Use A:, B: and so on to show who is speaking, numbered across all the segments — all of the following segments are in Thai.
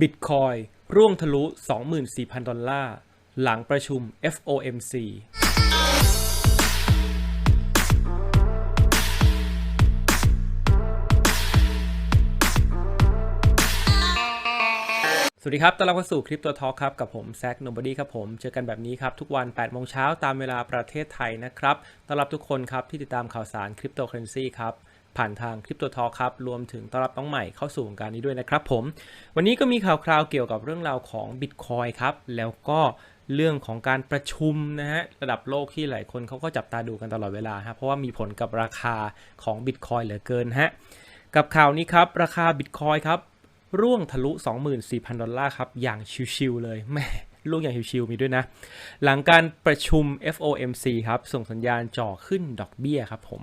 A: Bitcoin ร่วงทะลุ 24,000 ดอลลาร์ หลังประชุม FOMC สวัสดีครับต้อนรับเข้าสู่คลิปตัวทอครับ กับผมแซคโนบอดี้ครับผม เจอกันแบบนี้ครับ ทุกวัน8โมงเช้าตามเวลาประเทศไทยนะครับ ต้อนรับทุกคนครับที่ติดตามข่าวสารคริปโตเคอเรนซีครับ ผ่านทางคริปโตทอครับ รวมถึงต้อนรับน้องใหม่เข้าสู่วงการนี้ด้วยนะครับผม วันนี้ก็มีข่าวคราวเกี่ยวกับเรื่องราวของ Bitcoin ครับ แล้วก็เรื่องของการประชุมนะฮะระดับโลกที่หลายคนเขาก็จับตาดูกันตลอดเวลาฮะเพราะว่ามีผลกับราคาของ Bitcoin เหลือเกินฮะกับข่าวนี้ครับ ราคา Bitcoin ครับร่วงทะลุ 24,000 ดอลลาร์ครับ อย่างชิวๆเลยแม่ ร่วงอย่างชิวๆมีด้วยนะ หลังการประชุม FOMC ครับ ส่งสัญญาณจ่อขึ้นดอกเบี้ยครับผม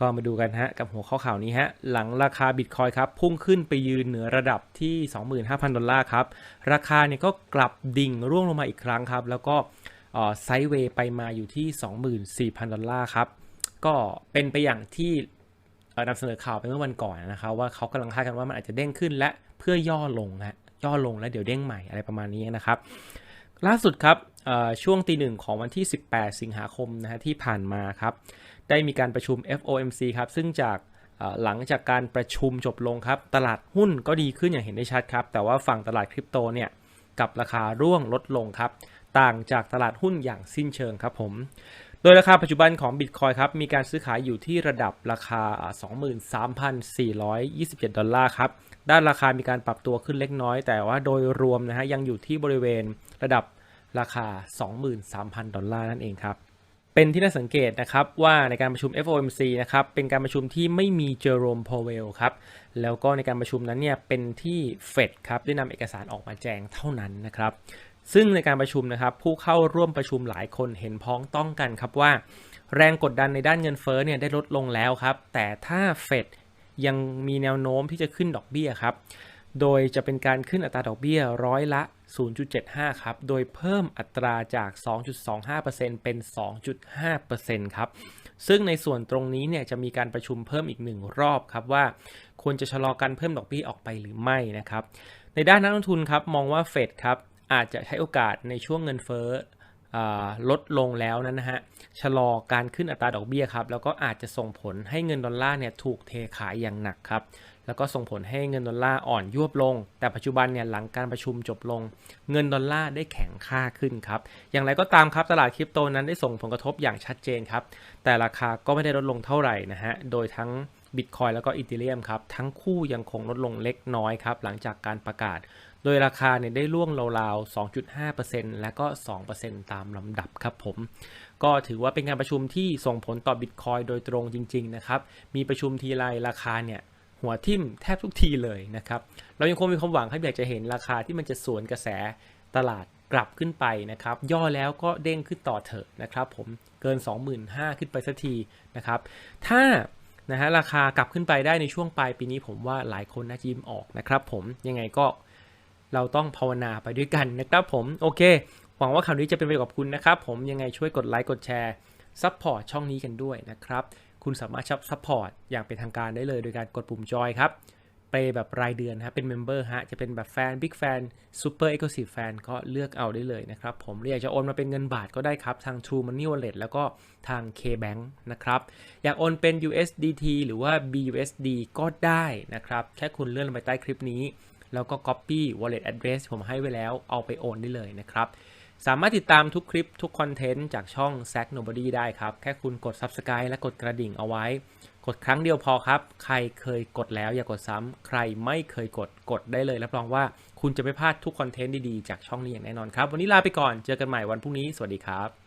A: ก็มาดูกันฮะ กับหัวข้อข่าวนี้ฮะ หลังราคาบิตคอยครับ พุ่งขึ้นไปยืนเหนือระดับที่ 25,000 ดอลลาร์ครับ ราคาเนี่ยก็กลับดิ่งร่วงลงมาอีกครั้งครับ แล้วก็ไซด์เวย์ไปมาอยู่ที่ 24,000 ดอลลาร์ครับ ก็เป็นไปอย่างที่นำเสนอข่าวไปเมื่อวันก่อนนะครับว่าเขากำลังคาดกันว่ามันอาจจะเด้งขึ้นและเพื่อย่อลงฮะย่อลงแล้วเดี๋ยวเด้งใหม่อะไรประมาณนี้นะครับ ล่าสุดครับช่วงตีหนึ่งของวันที่ 18 สิงหาคมนะฮะที่ผ่านมาครับ ได้มีการประชุม FOMC ครับ ซึ่งจากหลังจากการประชุมจบลงครับ ตลาดหุ้นก็ดีขึ้นอย่างเห็นได้ชัดครับ แต่ว่าฝั่งตลาดคริปโตเนี่ยกับราคาร่วงลดลงครับ ต่างจากตลาดหุ้นอย่างสิ้นเชิงครับผม โดยราคาปัจจุบันของ Bitcoin ครับ มีการซื้อขายอยู่ที่ระดับราคา 23,427 ดอลลาร์ครับ ด้านราคามีการปรับตัวขึ้นเล็กน้อย แต่ว่าโดยรวมนะฮะยังอยู่ที่บริเวณ ระดับราคา 23,000 ดอลลาร์นั่นเองครับ เป็นที่น่าสังเกตนะครับว่าในการประชุม FOMC นะครับเป็นการประชุมที่ไม่มีเจอโรมพาวเวลครับแล้วก็ในการประชุมนั้นเนี่ยเป็นที่เฟดครับได้นำเอกสารออกมาแจงเท่านั้นนะครับซึ่งในการประชุมนะครับผู้เข้าร่วมประชุมหลายคนเห็นพ้องต้องกันครับว่า แรงกดดันในด้านเงินเฟ้อเนี่ยได้ลดลงแล้วครับแต่ถ้าเฟดยังมีแนวโน้มที่จะขึ้นดอกเบี้ยครับ โดยจะเป็นการขึ้นอัตราดอกเบี้ยร้อยละ 0.75 ครับ โดยเพิ่มอัตราจาก 2.25%เป็น 2.5%ครับ ซึ่งในส่วนตรงนี้เนี่ยจะมีการประชุมเพิ่มอีกหนึ่งรอบครับว่าควรจะชะลอการเพิ่มดอกเบี้ยออกไปหรือไม่นะครับ ในด้านนักลงทุนครับมองว่าเฟดครับอาจจะใช้โอกาสในช่วงเงินเฟ้อ ลดลงแล้วนั้นนะฮะชะลอการขึ้นอัตราดอกเบี้ยครับแล้วก็อาจจะส่งผลให้เงินดอลลาร์เนี่ยถูกเทขายอย่างหนักครับแล้วก็ส่งผลให้เงินดอลลาร์อ่อนยวบลง แต่ปัจจุบันเนี่ยหลังการประชุมจบลง เงินดอลลาร์ได้แข็งค่าขึ้นครับ อย่างไรก็ตามครับตลาดคริปโตนั้นได้ส่งผลกระทบอย่างชัดเจนครับ แต่ราคาก็ไม่ได้ลดลงเท่าไหร่นะฮะ โดยทั้ง Bitcoin แล้วก็อีเทเรียมครับ ทั้งคู่ยังคงลดลงเล็กน้อยครับ หลังจากการประกาศ โดยราคาเนี่ยได้ร่วงราวๆ 2.5%และก็ 2%ตามลำดับครับผม ก็ถือว่าเป็นการประชุมที่ส่งผลต่อ Bitcoin โดยตรงจริง ๆ นะครับ มีประชุมทีไรราคาเนี่ยหัวทิ่มแทบทุกทีเลยนะครับ เรายังคงมีความหวังครับอยากจะเห็นราคาที่มันจะสวนกระแสตลาดกลับขึ้นไปนะครับ ย่อแล้วก็เด้งขึ้นต่อเถอะนะครับ ผมเกิน 25,000 ขึ้นไปสักทีนะครับ ถ้า นะฮะราคากลับขึ้นไปได้ในช่วงปลายปีนี้ผมว่าหลายคนน่าจะยิ้มออกนะครับผมยังไงก็เราต้องภาวนาไปด้วยกันนะครับผม โอเค หวังว่าข่าวนี้จะเป็นประโยชน์กับคุณนะครับผมยังไงช่วยกดไลค์กดแชร์ซัพพอร์ตช่องนี้กันด้วยนะครับ คุณสามารถชับซัพพอร์ตอย่างเป็นทางการได้เลยโดยการกดปุ่มจอยครับ เปแบบรายเดือนฮะเป็นเมมเบอร์ฮะจะเป็นแบบแฟนบิ๊กแฟนซูเปอร์เอ็กซ์คลูซีฟแฟนก็เลือกเอาได้เลยนะครับ ผมหรืออยากจะโอนมาเป็นเงินบาทก็ได้ครับ ทาง True Money Wallet แล้วก็ทาง KBank นะครับ อยากโอนเป็น USDT หรือว่า BUSD ก็ได้นะครับ แค่คุณเลื่อนลงไปใต้คลิปนี้ แล้วก็ Copy Wallet Address ผมให้ไว้แล้วเอาไปโอนได้เลยนะครับสามารถติดตามทุกคลิปทุกคอนเทนต์จากช่อง z a c k Nobody ได้ครับ แค่คุณกด Subscribe และกดกระดิ่งเอาไว้ กดครั้งเดียวพอครับ ใครเคยกดแล้วอย่ากดซ้ำใครไม่เคยกดกดได้เลยรับรองว่าคุณจะไม่พลาดทุกคอนเทนต์ดีๆ จากช่องนี้อย่างแน่นอนครับ วันนี้ลาไปก่อนเจอกันใหม่วันพรุ่งนี้ สวัสดีครับ